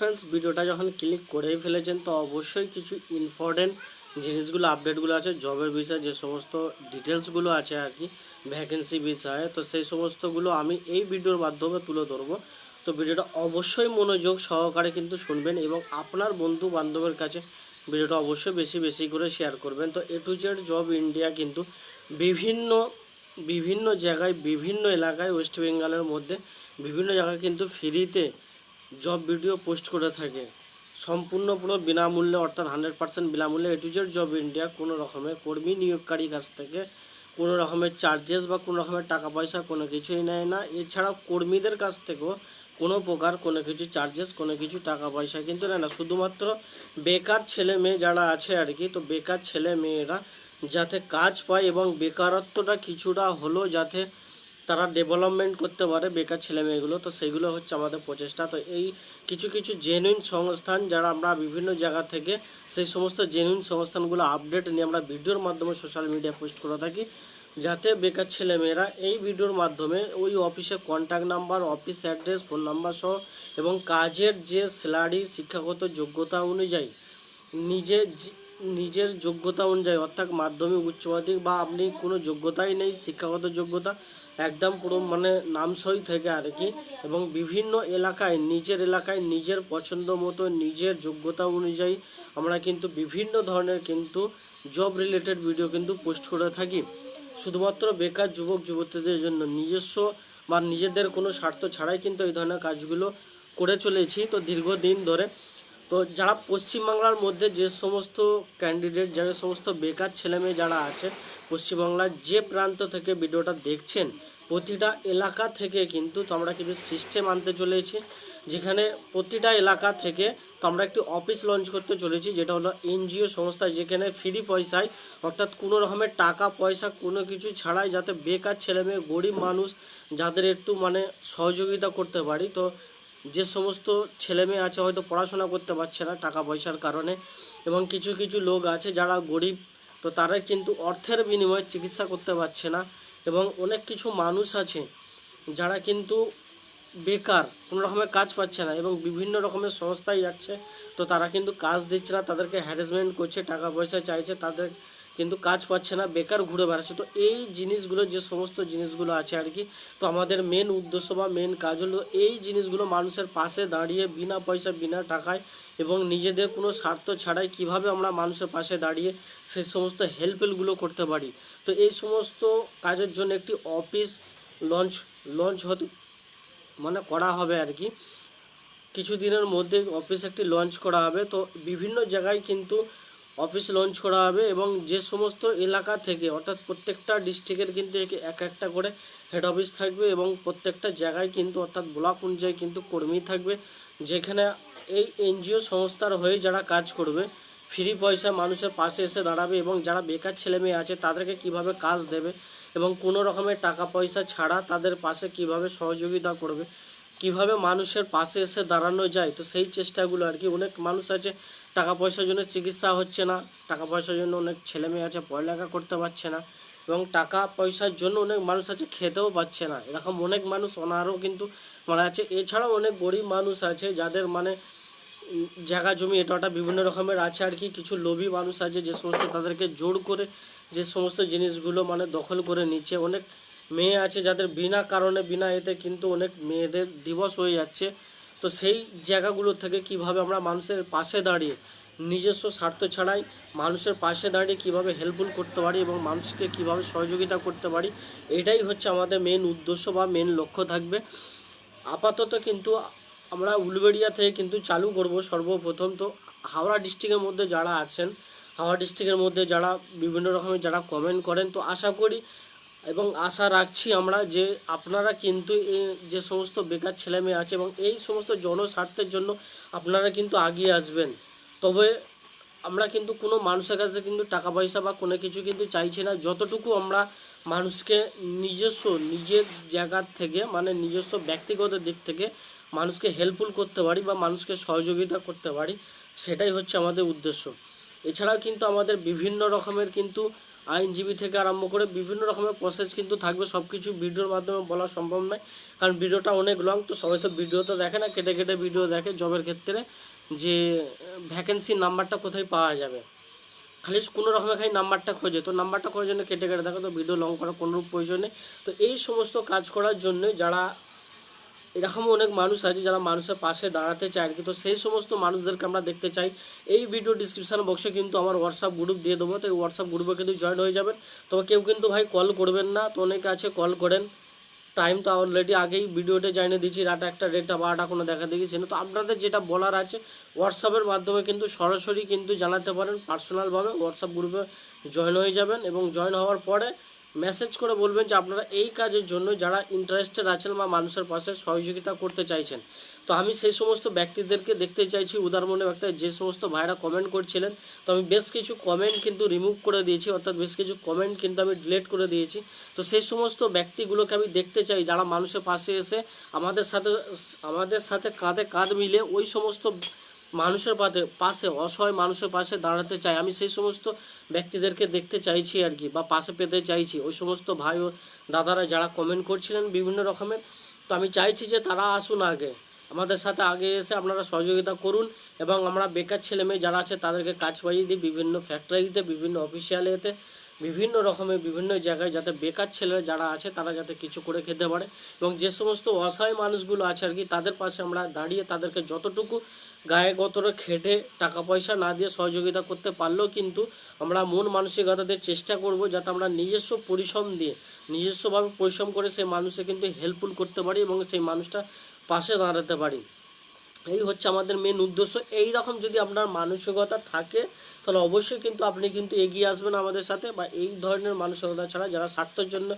Friends ভিডিওটা যখন click করেই ফেলেছেন, তো অবশ্যই কিছু ইম্পর্টেন্ট জিনিসগুলো আপডেটগুলো আছে জবের বিষয়ে যে সমস্ত ডিটেলসগুলো আছে আর কি ভ্যাকেন্সি বিষয়ে। তো সেই সমস্তগুলো আমি এই ভিডিওর মাধ্যমে তুলে ধরবো। তো ভিডিওটা অবশ্যই মনোযোগ সহকারে কিন্তু শুনবেন এবং আপনার বন্ধু বান্ধবের কাছে ভিডিওটা অবশ্যই বেশি বেশি করে শেয়ার করবেন। তো A to Z job India কিন্তু বিভিন্ন বিভিন্ন জায়গায়, বিভিন্ন এলাকায় ওয়েস্ট বেঙ্গলের মধ্যে বিভিন্ন জায়গায় কিন্তু ফ্রিতে জব ভিডিও পোস্ট করে থাকে। সম্পূর্ণ পুরো বিনামূল্যে অর্থাৎ হান্ড্রেড পার্সেন্ট বিনামূল্যে A to Z job India কোনো রকমের কর্মী নিয়োগকারী কাছ থেকে কোনো রকমের চার্জেস বা কোনো রকমের টাকা পয়সা কোনো কিছুই নেয় না। এছাড়াও কর্মীদের কাছ থেকেও কোনো প্রকার কোনো কিছু চার্জেস কোনো কিছু টাকা পয়সা কিন্তু নেয় না। শুধুমাত্র বেকার ছেলে মেয়ে যারা আছে আর কি, তো বেকার ছেলে মেয়েরা যাতে কাজ পায় এবং বেকারত্বটা কিছুটা হলেও যাতে তারা ডেভেলপমেন্ট করতে পারে বেকার ছেলে মেয়েগুলো তো সেইগুলো হচ্ছে আমাদের প্রচেষ্টা। তো এই কিছু কিছু জেনুইন সংস্থান যারা আমরা বিভিন্ন জায়গা থেকে সেই সমস্ত জেনুইন সংস্থানগুলো আপডেট নিয়ে আমরা ভিডিওর মাধ্যমে সোশ্যাল মিডিয়া পোস্ট করে থাকি, যাতে বেকার ছেলেমেয়েরা এই ভিডিওর মাধ্যমে ওই অফিসের contact number office address phone number সহ এবং কাজের যে স্যালারি শিক্ষাগত যোগ্যতা অনুযায়ী নিজে নিজের যোগ্যতা অনুযায়ী, অর্থাৎ মাধ্যমিক, উচ্চ মাধ্যমিক, বা আপনি কোনো যোগ্যতাই নেই, শিক্ষাগত যোগ্যতা, একদম পুরো মানে নামসই থেকে আর কি, এবং বিভিন্ন এলাকায়, নিজের এলাকায়, নিজের পছন্দ মতো, নিজের যোগ্যতা অনুযায়ী আমরা কিন্তু বিভিন্ন ধরনের কিন্তু জব রিলেটেড ভিডিও কিন্তু পোস্ট করে থাকি। শুধুমাত্র বেকার যুবক, যুবতীদের জন্য নিজস্ব বা নিজেদের কোনো স্বার্থ ছাড়াই কিন্তু এই ধরনের কাজগুলো করে চলেছি। তো দীর্ঘদিন ধরে তো যারা পশ্চিমবাংলার মধ্যে যে সমস্ত ক্যান্ডিডেট যে সমস্ত বেকার ছেলেমেয়ে যারা আছে, পশ্চিমবাংলার যে প্রান্ত থেকে ভিডিওটা দেখছেন, প্রতিটা এলাকা থেকে কিন্তু তো আমরা কিছু সিস্টেম আনতে চলেছি। যেখানে প্রতিটা এলাকা থেকে আমরা একটি অফিস লঞ্চ করতে চলেছি, যেটা হলো এনজিও সংস্থা, যেখানে ফ্রি পয়সায়, অর্থাৎ কোনো রকমের টাকা, পয়সা, কোনো কিছু ছাড়াই যাতে বেকার ছেলেমেয়ে, গরিব মানুষ, যাদের একটু মানে সহযোগিতা করতে পারি। তো যে সমস্ত ছেলে মেয়ে আছে হয়তো পড়াশোনা করতে পারছে না টাকা পয়সার কারণে এবং কিছু কিছু লোক আছে যারা গরিব, তো তারা কিন্তু অর্থের বিনিময়ে চিকিৎসা করতে পারছে না এবং অনেক কিছু মানুষ আছে যারা কিন্তু বেকার, কোনো রকমের কাজ পাচ্ছে না এবং বিভিন্ন রকমের সংস্থায় যাচ্ছে, তো তারা কিন্তু কাজ দিচ্ছে না, তাদেরকে হ্যারাসমেন্ট করছে, টাকা পয়সা চাইছে, তাদের কিন্তু কাজ পাচ্ছে না, বেকার ঘুরে বেড়াচ্ছে। তো এই জিনিসগুলো, যে সমস্ত জিনিসগুলো আছে আর কি, তো আমাদের মেন উদ্দেশ্য বা মেন কাজ হলো এই জিনিসগুলো মানুষের পাশে দাঁড়িয়ে বিনা পয়সা, বিনা টাকায় এবং নিজেদের কোনো স্বার্থ ছাড়াই কীভাবে আমরা মানুষের পাশে দাঁড়িয়ে সেই সমস্ত হেল্পগুলো করতে পারি। তো এই সমস্ত কাজের জন্য একটি অফিস লঞ্চ লঞ্চ হতে মানে করা হবে আর কি। কিছু দিনের মধ্যে অফিস একটি লঞ্চ করা হবে। তো বিভিন্ন জায়গায় কিন্তু অফিস লঞ্চ করা হবে এবং যে সমস্ত এলাকা থেকে, অর্থাৎ প্রত্যেকটা ডিস্ট্রিক্টের কিন্তু এক এক একটা করে হেড অফিস থাকবে এবং প্রত্যেকটা জায়গায় কিন্তু, অর্থাৎ ব্লক অনুযায়ী কিন্তু কর্মী থাকবে। যেখানে এই এনজিও সংস্থার হয়ে যারা কাজ করবে ফ্রি পয়সা মানুষের পাশে এসে দাঁড়াবে এবং যারা বেকার ছেলে মেয়ে আছে, তাদেরকে কীভাবে কাজ দেবে এবং কোনো রকমের টাকা পয়সা ছাড়া তাদের পাশে কীভাবে সহযোগিতা করবে, কীভাবে মানুষের পাশে এসে দাঁড়ানো যায়, তো সেই চেষ্টাগুলো আর কি অনেক মানুষ আছে টাকা পয়সার জন্য চিকিৎসা হচ্ছে না টাকা পয়সার জন্য অনেক ছেলে মেয়ে আছে, পড়ালেখা করতে পারছে না, এবং টাকা পয়সার জন্য অনেক মানুষ আছে, খেতেও পাচ্ছে না। এরকম অনেক মানুষ অনারও কিন্তু মারা আছে এছাড়াও অনেক গরিব মানুষ আছে, যাদের মানে জায়গা জমি এটা ওটা বিভিন্ন রকমের আছে আর কি। কিছু লোভী মানুষ আছে যে সমস্ত তাদেরকে জোর করে যে সমস্ত জিনিসগুলো মানে দখল করে নিচ্ছে। অনেক মেয়ে আছে যাদের বিনা কারণে, বিনা এতে কিন্তু অনেক মেয়েদের ডিভোর্স হয়ে যাচ্ছে। তো সেই জায়গাগুলো থেকে কীভাবে আমরা মানুষের পাশে দাঁড়িয়ে নিজস্ব স্বার্থ ছাড়াই মানুষের পাশে দাঁড়িয়ে কীভাবে হেল্পফুল করতে পারি এবং মানুষকে কীভাবে সহযোগিতা করতে পারি, এটাই হচ্ছে আমাদের মেন উদ্দেশ্য বা মেন লক্ষ্য থাকবে। আপাতত কিন্তু আমরা উলবেড়িয়া থেকে কিন্তু চালু করব সর্বপ্রথম। তো হাওড়া ডিস্ট্রিক্টের মধ্যে যারা আছেন, হাওড়া ডিস্ট্রিক্টের মধ্যে যারা বিভিন্ন রকমের যারা কমেন্ট করেন, তো আশা করি এবং আশা রাখছি আমরা যে আপনারা কিন্তু যে সমস্ত বেকার ছেলেমেয়ে আছে এবং এই সমস্ত জনস্বার্থের জন্য আপনারা কিন্তু আগিয়ে আসবেন। তবে আমরা কিন্তু কোনো মানুষের কাছে কিন্তু টাকা পয়সা বা কোনো কিছু কিন্তু চাইছি না। যতটুকু আমরা মানুষকে নিজস্ব, নিজের জায়গার থেকে মানে নিজস্ব ব্যক্তিগত দিক থেকে মানুষকে হেল্পফুল করতে পারি বা মানুষকে সহযোগিতা করতে পারি, সেটাই হচ্ছে আমাদের উদ্দেশ্য। এছাড়াও কিন্তু আমাদের বিভিন্ন রকমের কিন্তু আইনজীবী থেকে আরম্ভ করে বিভিন্ন রকমের প্রসেস কিন্তু থাকবে। সব কিছু ভিডিওর মাধ্যমে বলা সম্ভব নয়। কারণ ভিডিওটা অনেক লং তো সবাই তো ভিডিও তো দেখে না, কেটে কেটে ভিডিও দেখে জবের ক্ষেত্রে যে ভ্যাকেন্সির নাম্বারটা কোথায় পাওয়া যাবে। খালি কোনো রকমে খালি নাম্বারটা খোঁজে। তো নাম্বারটা খোঁজার জন্য কেটে কেটে দেখো, তো ভিডিও লং করার কোনো প্রয়োজন নেই। তো এই সমস্ত কাজ করার জন্য যারা এরকম অনেক মানুষ আছে যারা মানুষের পাশে দাঁড়াতে চায় আর কি। তো সেই সমস্ত মানুষদেরকে আমরা দেখতে চাই। এই ভিডিও ডিসক্রিপশান বক্সে কিন্তু আমার হোয়াটসঅ্যাপ গ্রুপ দিয়ে দেবো। তো এই হোয়াটসঅ্যাপ গ্রুপে কিন্তু জয়েন হয়ে যাবেন। তবে কেউ কিন্তু ভাই কল করবেন না। তো অনেকে আছে কল করেন। টাইম তো অলরেডি আগেই ভিডিওতে জানিয়ে দিচ্ছি রাত একটা দেড়টা বারোটা কোনো দেখা দেখেছি না তো আপনাদের যেটা বলার আছে হোয়াটসঅ্যাপের মাধ্যমে কিন্তু সরাসরি কিন্তু জানাতে পারেন। পার্সোনালভাবে হোয়াটসঅ্যাপ গ্রুপে জয়েন হয়ে যাবেন এবং জয়েন হওয়ার পরে মেসেজ করে বলবেন যে আপনারা এই কাজের জন্য যারা ইন্টারেস্টেড আছেন বা মানুষের পাশে সহযোগিতা করতে চাইছেন। তো আমি সেই সমস্ত ব্যক্তিদেরকে দেখতে চাইছি উদারমনে ব্যক্তি, যে সমস্ত ভাইরা কমেন্ট করছিলেন। তো আমি বেশ কিছু কমেন্ট কিন্তু রিমুভ করে দিয়েছি, অর্থাৎ বেশ কিছু কমেন্ট কিন্তু আমি ডিলিট করে দিয়েছি। তো সেই সমস্ত ব্যক্তিগুলোকে আমি দেখতে চাই, যারা মানুষের পাশে এসে আমাদের সাথে আমাদের সাথে কাঁধে কাঁধ মিলে ওই সমস্ত মানুষের পাশে পাশে, অসহায় মানুষের পাশে দাঁড়াতে চাই। আমি সেই সমস্ত ব্যক্তিদেরকে দেখতে চাইছি আর কি, বা পাশে পেতে চাইছি। ওই সমস্ত ভাই ও দাদারা যারা কমেন্ট করছিলেন বিভিন্ন রকমের, তো আমি চাইছি যে তারা আসুন আগে। আমাদের সাথে আগে এসে আপনারা সহযোগিতা করুন এবং আমরা বেকার ছেলে মেয়ে যারা আছে তাদেরকে কাজ পাইয়ে দিই বিভিন্ন ফ্যাক্টরিতে বিভিন্ন অফিসিয়ালিতে বিভিন্ন রকমের বিভিন্ন জায়গায় যাতে বেকার ছেলেরা যারা আছে, তারা যাতে কিছু করে খেতে পারে এবং যে সমস্ত অসহায় মানুষগুলো আছে আর কি, তাদের পাশে আমরা দাঁড়িয়ে তাদেরকে যতটুকু গায়ে গতরে খেটে টাকা পয়সা না দিয়ে সহযোগিতা করতে পারলেও কিন্তু আমরা মন মানসিকতাতে চেষ্টা করব যাতে আমরা নিজস্ব পরিশ্রম দিয়ে, নিজস্বভাবে পরিশ্রম করে সেই মানুষকে কিন্তু হেল্পফুল করতে পারি এবং সেই মানুষটা পাশে দাঁড়াতে পারি। এই হচ্ছে আমাদের মেন উদ্দেশ্য। এই রকম যদি আপনার মানসিকতা থাকে, তাহলে অবশ্যই কিন্তু আপনি কিন্তু এগিয়ে আসবেন আমাদের সাথে বা এই ধরনের মানসিকতা ছাড়া যারা স্বার্থের জন্য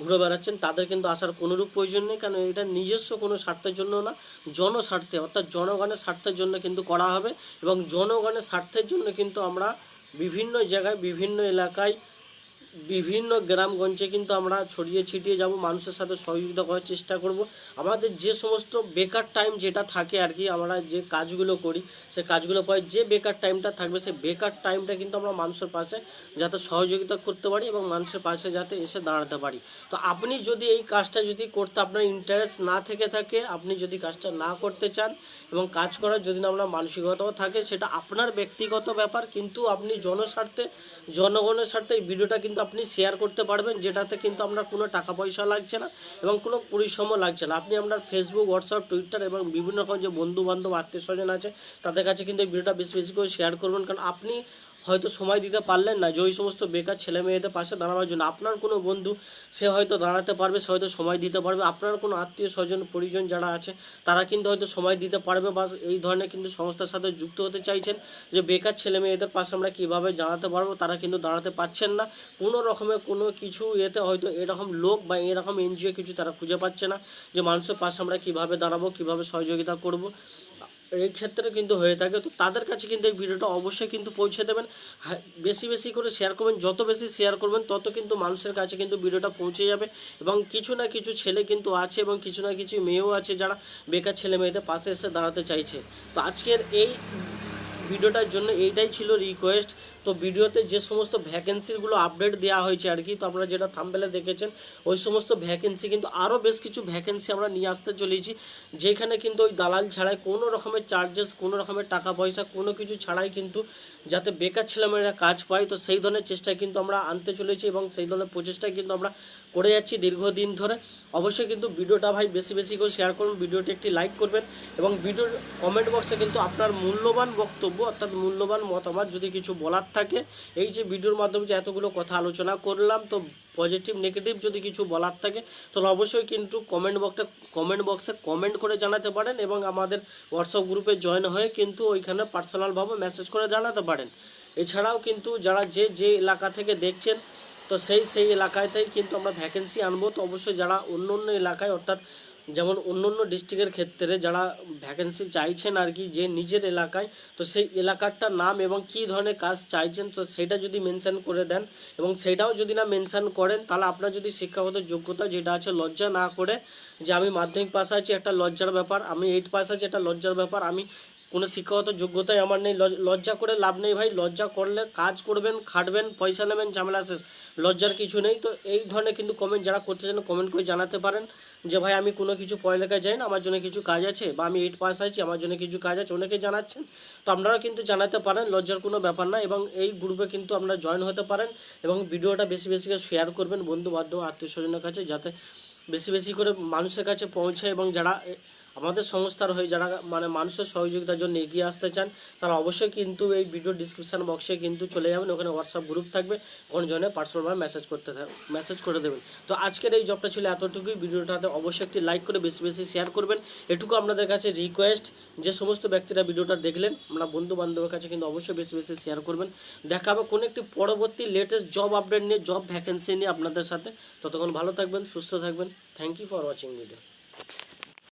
ঘুরে বেড়াচ্ছেন, তাদের কিন্তু আসার কোনোরূপ প্রয়োজন নেই। কারণ এটা নিজস্ব কোনো স্বার্থের জন্য না, জনস্বার্থে, অর্থাৎ জনগণের স্বার্থের জন্য কিন্তু করা হবে এবং জনগণের স্বার্থের জন্য কিন্তু আমরা বিভিন্ন জায়গায়, বিভিন্ন এলাকায় বিভিন্ন গ্রামগঞ্জে কিন্তু আমরা ছড়িয়ে ছিটিয়ে যাব, মানুষের সাথে সহযোগিতা করার চেষ্টা করব। আমাদের যে সমস্ত বেকার টাইম যেটা থাকে আর কি, আমরা যে কাজগুলো করি, সে কাজগুলো পরে যে বেকার টাইমটা থাকবে সেই বেকার টাইমটা কিন্তু আমরা মানুষের পাশে যাতে সহযোগিতা করতে পারি এবং মানুষের পাশে যাতে এসে দাঁড়াতে পারি। তো আপনি যদি এই কাজটা যদি করতে আপনার ইন্টারেস্ট না থেকে থাকে, আপনি যদি কাজটা না করতে চান এবং কাজ করার যদি না আপনার মানসিকতাও থাকে, সেটা আপনার ব্যক্তিগত ব্যাপার, কিন্তু আপনি জনস্বার্থে, জনগণের স্বার্থে এই ভিডিওটা কিন্তু আপনি শেয়ার করতে পারবেন, যেটাতে কিন্তু আপনার কোনো টাকা পয়সা লাগছে না এবং কোনো পরিশ্রমও লাগছে না। আপনি আপনার ফেসবুক হোয়াটসঅ্যাপ টুইটার এবং বিভিন্ন রকম যে বন্ধু বান্ধব আত্মীয় স্বজন আছে, তাদের কাছে কিন্তু এই ভিডিওটা বেশি বেশি করে শেয়ার করবেন। কারণ আপনি হয়তো সময় দিতে পারলেন না। যে ওই সমস্ত বেকার ছেলে মেয়েদের পাশে দাঁড়াবার জন্য আপনার কোনো বন্ধু, সে হয়তো দাঁড়াতে পারবে, সে হয়তো সময় দিতে পারবে। আপনার কোনো আত্মীয় স্বজন, পরিজন যারা আছে, তারা কিন্তু হয়তো সময় দিতে পারবে বা এই ধরনের কিন্তু সংস্থার সাথে যুক্ত হতে চাইছেন যে বেকার ছেলে মেয়েদের পাশে আমরা কীভাবে দাঁড়াতে পারব, তারা কিন্তু দাঁড়াতে পারছেন না। কোনো রকমের কোনো কিছু এতে হয়তো এরকম লোক বা এরকম এনজিও কিছু তারা খুঁজে পাচ্ছে না যে মানুষের পাশে আমরা কীভাবে দাঁড়াবো, কীভাবে সহযোগিতা করব। এই ক্ষেত্রে কিন্তু হয়ে থাকে। তো তাদের কাছে কিন্তু এই ভিডিওটা অবশ্যই কিন্তু পৌঁছে দেবেন। হ্যাঁ, বেশি বেশি করে শেয়ার করবেন। যত বেশি শেয়ার করবেন তত কিন্তু মানুষের কাছে কিন্তু ভিডিওটা পৌঁছে যাবে এবং কিছু না কিছু ছেলে কিন্তু আছে এবং কিছু না কিছু মেয়েও আছে যারা বেকার ছেলে মেয়েদের পাশে এসে দাঁড়াতে চাইছে। তো আজকের এই ভিডিওটার জন্য এইটাই ছিল রিকোয়েস্ট তো ভিডিওতে যে সমস্ত ভ্যাকেন্সিগুলো আপডেট দেওয়া হয়েছে আর কি, তো আপনারা যেটা থাম্বেলে দেখেছেন, ওই সমস্ত ভ্যাকেন্সি কিন্তু আরও বেশ কিছু ভ্যাকেন্সি আমরা নিয়ে আসতে চলেছি, যেখানে কিন্তু ওই দালাল ছাড়াই কোনো রকমের চার্জেস কোনো রকমের টাকা পয়সা, কোনো কিছু ছাড়াই কিন্তু যাতে বেকার ছেলেমেয়েরা কাজ পায়, তো সেই ধরনের চেষ্টায় কিন্তু আমরা আনতে চলেছি এবং সেই ধরনের প্রচেষ্টায় কিন্তু আমরা করে যাচ্ছি দীর্ঘদিন ধরে। অবশ্যই কিন্তু ভিডিওটা ভাই বেশি বেশি করে শেয়ার করুন, ভিডিওটি একটি লাইক করবেন এবং ভিডিওর কমেন্ট বক্সে কিন্তু আপনার মূল্যবান বক্তব্য অর্থাৎ মূল্যবান মতামত যদি কিছু বলার থাকে। এই যে ভিডিওর মাধ্যমে যে এতগুলো কথা আলোচনা করলাম, তো পজিটিভ, নেগেটিভ যদি কিছু বলার থাকে, তাহলে অবশ্যই কিন্তু কমেন্ট বক্সে কমেন্ট বক্সে কমেন্ট করে জানাতে পারেন এবং আমাদের হোয়াটসঅ্যাপ গ্রুপে জয়েন হয়ে কিন্তু ওইখানে পার্সোনালভাবে মেসেজ করে জানাতে পারেন। এছাড়াও কিন্তু যারা যে যে এলাকা থেকে দেখছেন, তো সেই সেই এলাকাতেই কিন্তু আমরা ভ্যাকেন্সি আনব। তো অবশ্যই যারা অন্য অন্য এলাকায়, অর্থাৎ যেমন অন্য অন্য ডিস্ট্রিক্টের ক্ষেত্রে যারা ভ্যাকেন্সি চাইছেন আর কি যে নিজের এলাকায়, তো সেই এলাকারটার নাম এবং কি ধরনের কাজ চাইছেন, তো সেটা যদি মেনশন করে দেন এবং সেটাও যদি না মেনশন করেন, তাহলে আপনার যদি শিক্ষাগত যোগ্যতা যেটা আছে, লজ্জা না করে যে আমি মাধ্যমিক পাস আছি, একটা লজ্জার ব্যাপার, আমি এইট পাস আছি, একটা লজ্জার ব্যাপার, আমি কোনো শিক্ষাগত যোগ্যতাই আমার নেই, লজ- লজ্জা করে লাভ নেই ভাই, লজ্জা করলে কাজ করবেন, খাটবেন, পয়সা নেবেন, ঝামেলা শেষ। লজ্জার কিছু নেই। তো এই ধরনের কিন্তু কমেন্ট যারা করতে চান কমেন্ট করে জানাতে পারেন যে, ভাই, আমি কোনো কিছু পড়ালেখায় যাই না, আমার জন্য কিছু কাজ আছে বা আমি এইট পাস আছি আমার জন্য কিছু কাজ আছে। অনেকে জানাচ্ছেন। তো আপনারা কিন্তু জানাতে পারেন, লজ্জার কোনো ব্যাপার না এবং এই গ্রুপে কিন্তু আপনারা জয়েন হতে পারেন এবং ভিডিওটা বেশি বেশি করে শেয়ার করবেন বন্ধু বান্ধব আত্মীয় স্বজনের কাছে যাতে বেশি বেশি করে মানুষের কাছে পৌঁছায় এবং যারা আমাদের সংস্থার হয়ে যারা মানে মানুষের সহযোগিতার জন্য এগিয়ে আসতে চান, তারা অবশ্যই কিন্তু এই ভিডিও ডিসক্রিপশান বক্সে কিন্তু চলে যাবেন। ওখানে হোয়াটসঅ্যাপ গ্রুপ থাকবে। কোন জনে পার্সোনালভাবে মেসেজ করতে মেসেজ করে দেবেন। তো আজকের এই জবটা ছিল এতটুকুই। ভিডিওটাতে অবশ্যই একটি লাইক করে বেশি বেশি শেয়ার করবেন। এটুকু আপনাদের কাছে রিকোয়েস্ট যে সমস্ত ব্যক্তিরা ভিডিওটা দেখলেন, আমরা বন্ধু বান্ধবের কাছে কিন্তু অবশ্যই বেশি বেশি শেয়ার করবেন। দেখা হবে কোনো একটি পরবর্তী লেটেস্ট জব আপডেট নিয়ে জব ভ্যাকেন্সি নিয়ে আপনাদের সাথে। ততক্ষণ ভালো থাকবেন, সুস্থ থাকবেন। Thank you for watching video